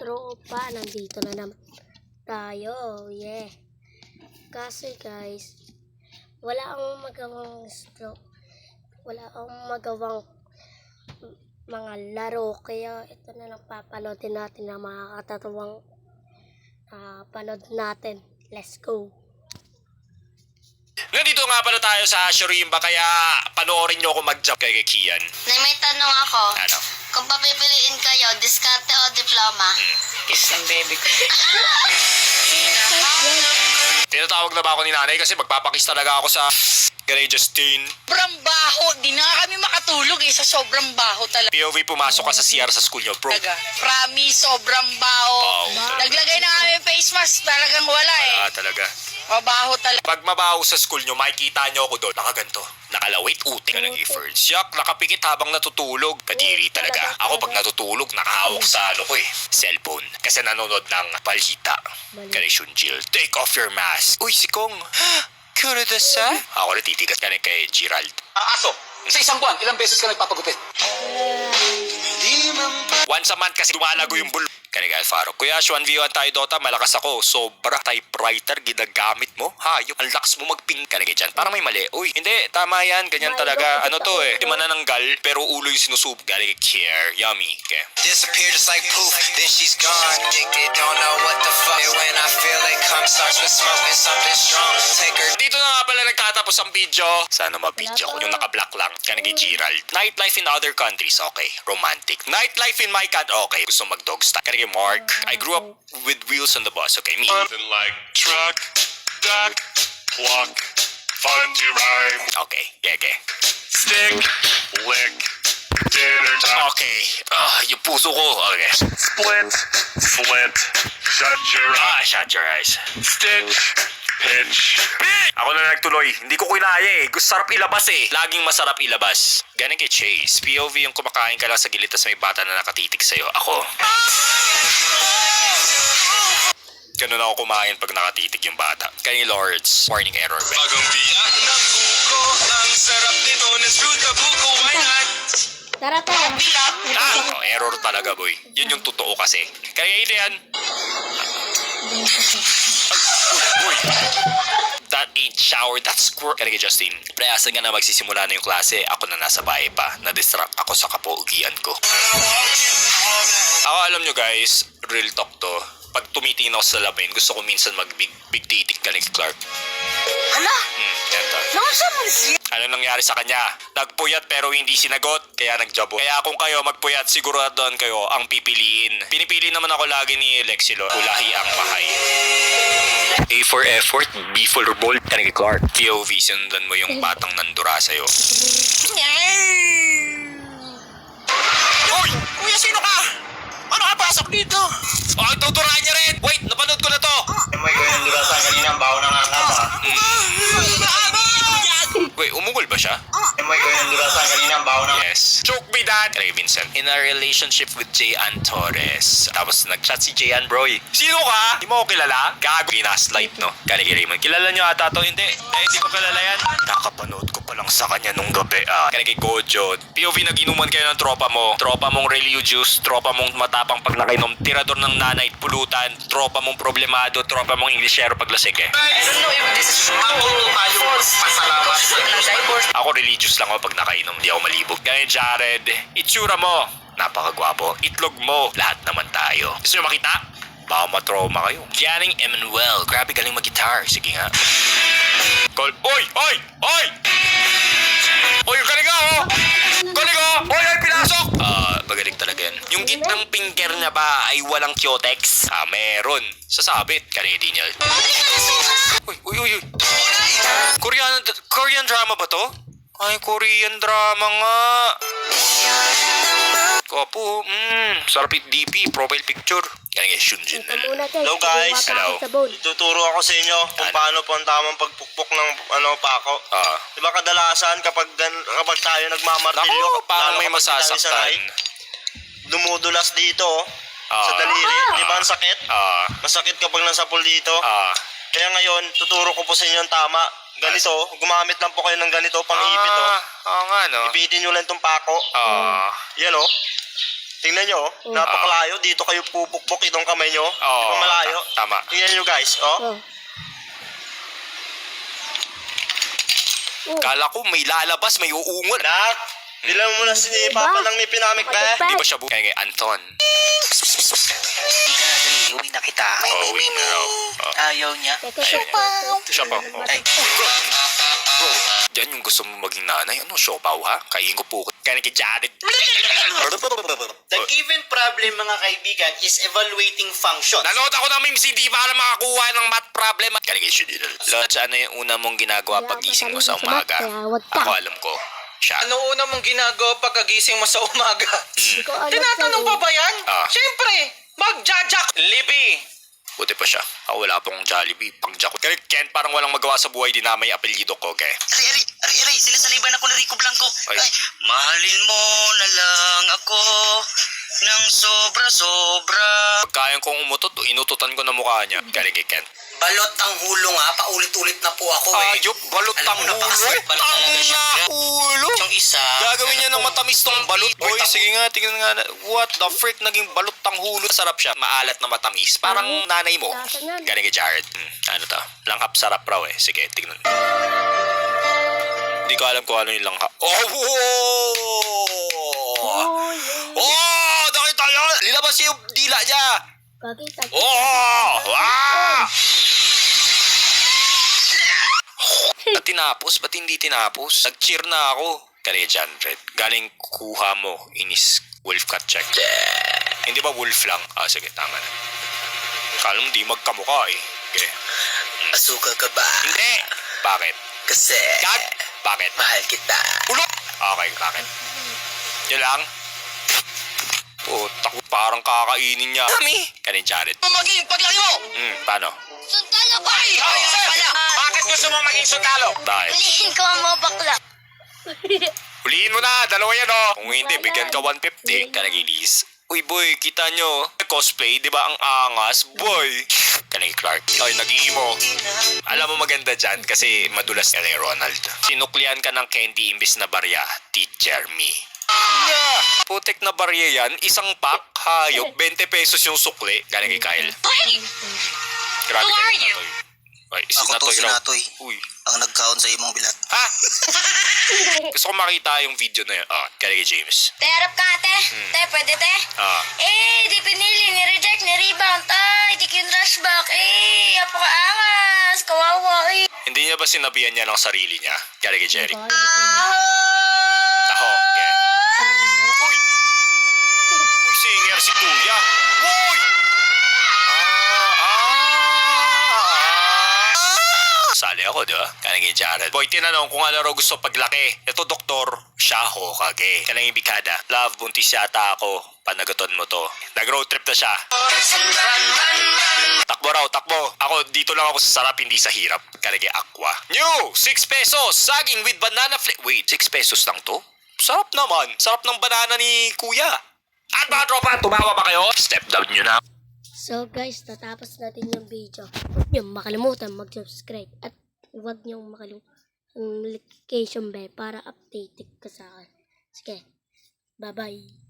tropa, nandito na naman tayo. Yeah. Kasi guys, wala akong magawang stroke. Wala akong magawang mga laro. Kaya ito na lang papanoodin natin na mga katatuwang ah, panood natin. Let's go. Nandito nga pala tayo sa Shurimba kaya panoorin nyo ako mag-jump kay Kian. May tanong ako. Ano? Kung papipiliin kayo, diskarte o diploma? Kiss ng baby ko. Tinatawag na ba ako ni nanay kasi magpapakis talaga ako sa Gary Justine. Sobrang baho. Di na kami makatulog eh. Sa sobrang baho talaga. POV pumasok ka sa CR sa school nyo, bro. Promise, sobrang baho. Baho talaga. Naglagay na kami face mask. Talagang wala eh. Ah, talaga. Mabaho talaga. Pag mabaho sa school nyo, makikita nyo ako doon. Nakaganto. Nakalawit, uting ka ng first Yak, nakapikit habang natutulog. Kadiri talaga. Ako pag natutulog, nakahawak sa ano ko eh. Cellphone. Kasi nanonood ng palhita. Ganesyon Jill. Take off your mask. Uy, si Kong. Kurodasa? Ako na titigas ka rin kay Gerald. Ah, aso, sa isang buwan, ilang beses ka nagpapagupit? Once a month kasi lumalago yung bulo. Kaniga Alfaro. Kuya, Ash, 1v1 tayo Dota, malakas ako. Sobra typewriter, ginagamit mo. Hayop, ang lakas mo magping. Kaniga dyan, parang may mali. Uy, hindi, tama yan, ganyan talaga. Ano to eh, di manananggal, pero ulo yung sinusub. Kaniga care, yummy. Okay. Disappear just like poof, then she's gone. Addicted, don't know what the fuck. And when I feel it come, starts with smoking something strong. Take her Dito na nga pala nagtatapos ang video. Sana ma-video ko. Yung naka-black lang. Kaniga Gerald. Nightlife in other countries, okay. Romantic. Nightlife in my cat, okay. Gusto mag-dog style. Kaniga Mark. I grew up with wheels on the bus, okay. Me. Something like truck, duck, pluck, fun to rhyme, Okay, gege. stick, lick, dinner time, Okay. Ah, yung puso ko. Okay. split, slit, shut your Ah, eyes, shut your eyes. stitch, pitch, Ako na nagtuloy. Hindi ko kinaya eh. Gusto sarap ilabas eh. Laging masarap ilabas. Galing kay Chase. POV yung kumakain ka lang sa gilid tas may bata na nakatitik sa'yo. Ako. Ganun ako kumain pag nakatitig yung bata. Kani Lords. Warning error. Bagang biyak na buko Ang sarap nito na screwed ka buko Why not? Tara, tara. Ah, oh, error talaga boy. Yun yung totoo kasi. Kaya ito yan. That ain't shower, that's squirt. Kaya kay Justin, preasa nga na magsisimula na yung klase. Ako na nasa bahay pa. Na-distract ako sa kapaugian ko. Ako alam nyo guys, real talk to. Pag tumitingin ako sa lamin, gusto ko minsan mag-big big titik ka ni Clark. Hala? Hmm, eto. Nasa mo siya? Ano nangyari sa kanya? Nagpuyat pero hindi sinagot, kaya nagjabo. Kaya kung kayo magpuyat, siguraduhan kayo ang pipiliin. Pinipili naman ako lagi ni Lexilo, ulahi ang mahay. A for effort, B for ball. Kaya Clark. POV, sundan mo yung batang nandura sa'yo. Uy! Kuya, sino ka? Ano ka pasok dito? Oh, tuturahan niya rin! Relationship with Jayan Torres. Tapos nag-chat si Jayan, bro. eh. Sino ka? Di mo ako kilala? Gago. Ginaslight, no? Kani kay Raymond. Kilala nyo ata to? Hindi. Eh, hindi ko kilala yan. Nakapanood ko pa lang sa kanya nung gabi. Ah. Kani kay Gojo. POV naginuman kayo ng tropa mo. Tropa mong religious. Tropa mong matapang pag nakainom. Tirador ng nanay. Pulutan. Tropa mong problemado. Tropa mong Englishero paglasik eh. I don't know if this is divorce. Ako religious lang ako pag nakainom, di ako malibog. Kaya Jared, itsura mo, napakagwapo. Itlog mo, lahat naman tayo. Gusto nyo makita? Baka matrauma kayo. Gianning Emmanuel, grabe galing mag-guitar. Sige nga. Call, oy! Oy! Oy! Oy, yung kaliga, oh! Kaliga! Oy, ay, pinasok! Ah, magaling talaga yan. Yung gitnang finger niya ba ay walang kyotex? Ah, meron. Sasabit. Niya. Uy, uy, uy, uy. Korean, Korean drama ba to? Ay, Korean drama nga. Kapo, mm, sarap yung DP, profile picture. Yan nga, Shunjin. Hello, guys. Hello. Ituturo ako sa inyo kung Ano? paano po ang tamang pagpukpok ng ano pako. Ah. Diba kadalasan kapag gan- kapag tayo nagmamartilyo, Nako, parang lalo may kapag tayo masasaktan. dumudulas dito, oh, Ah. sa daliri. Di ba ang sakit? Ah, Masakit kapag nasapul dito. ah. Kaya ngayon, tuturo ko po sa inyo ang tama. Ganito, gumamit lang po kayo ng ganito, pang ipit oh. Ah, oo nga, no? Ipitin nyo lang itong pako. Ah, Yan oh. Tingnan nyo, oh. Oh. napakalayo. Dito kayo pupukpok itong kamay nyo. Oo, ba malayo? ta- tama. Tingnan nyo guys, oh. Oh. Oh. Kala ko may lalabas, may uungol. Nak, bilang mo na si Papa ng ngipin namin, be. Di ba siya bu... Kaya nga, Anton. Uwi na kita. Oh, uwi na raw. Oh. Ayaw niya. Siya pa. Oh. Ay, yan yung gusto mo maging nanay. Ano, siopaw ha? Kain ko po. Kaya kay Jared. The given problem, mga kaibigan, is evaluating function. Nanood ako ng hindi para makakuha ng math problem. Kaya kay Shudil. Lodge, ano yung una mong ginagawa pag gising mo sa umaga? Ako alam ko. Siya. Ano una mong ginagawa pagkagising mo sa umaga? Alam Tinatanong pa ba yan? Ah. Siyempre, magjajak. Libby. Buti pa siya. Ako wala pong Jollibee. Pang Jack. Kaya Ken, parang walang magawa sa buhay. Di na may apelyido ko, okay? Aray, aray, aray, aray, sinasaliban ako ni Rico Blanco. Ay. Ay, mahalin mo na lang ako ng sobra-sobra. Pagkayan kong umutot, inututan ko na mukha niya. Kaya kay Ken. Balot ang hulong ha, paulit-ulit na po ako eh. Ayop, balot Alam tang mo, ulo. napakasarap pala talaga siya. Tang ulo. Yung isa, Gagawin niya ng matamis tong balot, boy. Sige nga, tingnan nga. na- What the frick? Naging balot tang hulo. Sarap siya. Maalat na matamis. Parang nanay mo. Galing kay Jared. Hmm, ano to? Langhap sarap raw eh. Sige, tingnan. Hindi ko alam kung ano yung langhap. Oh! Oh, Oh! Nakita yun! Linabas yung dila niya! Kakita. Oh! Ah! Ba't tinapos? Ba't hindi tinapos? Nag-cheer na ako. Kaya Janred, galing kuha mo inis wolf cut check. Hindi ba wolf lang? Ah, sige, tama na. Kala mo di magkamukha eh. Okay. asuka ka ba? Hindi! Bakit? Kasi, Gag! Bakit? mahal kita. Ulo! Okay, bakit? Yun lang? Puta ko, parang kakainin niya. Kami! Kanin Jared. Maging paglaki mo! Hmm, paano? Sundalo ko! Ay, pala! Bakit gusto mo maging sundalo? Bakit? Ulihin ko ang mga bakla. Huliin mo na, dalawa yan oh. Kung hindi, bigyan ka 150. Kanagilis. Uy boy, kita nyo, cosplay, di ba ang angas? Boy! Kanay Clark. Ay, nag-iimo. Alam mo maganda dyan kasi madulas ka ni Ronald. Sinuklian ka ng candy imbis na barya, teacher me. Yeah. Putek na barya yan, isang pack, hayop, 20 pesos yung sukli. Galing kay Kyle. Grabe Who kayo, are you? Natoy. Ay, si Ako to, Natoy si raw. Natoy. Uy. Ang nagkaon sa imong bilat. Ha? Gusto ko makita yung video na yun. Ah, galing kay James. Te, harap ka, te. Te, pwede, te. Ah. Eh, di pinili, ni-reject, ni-rebound. Ay, di kin-rush back. Eh, apaka-angas. Kawawa, eh. Hindi niya ba sinabihan niya ng sarili niya? Kaya kay Jerry. Ah. Ako. Yeah. Uy! Uy, singer si Kuya. Uy! Ah, ah, ah. Sali ako, di ba? Kay Jared. Boy, tinanong kung ano raw gusto paglaki. Ito, doktor, siya Hokage. Kanang ibikada. Love, buntis yata ako. Panagaton mo to. Nag-road trip na siya. Takbo raw, takbo. Ako, dito lang ako sa sarap, hindi sa hirap. Kalagay aqua. New! 6 pesos! Saging with banana flavor. Wait, 6 pesos lang to? Sarap naman. Sarap ng banana ni kuya. At mga tropa, tumawa ba kayo? Step down nyo na. So guys, natapos natin yung video. Huwag niyo makalimutan mag-subscribe at huwag niyo makalimutan ang notification bell para updated ka sa akin. Sige, bye-bye.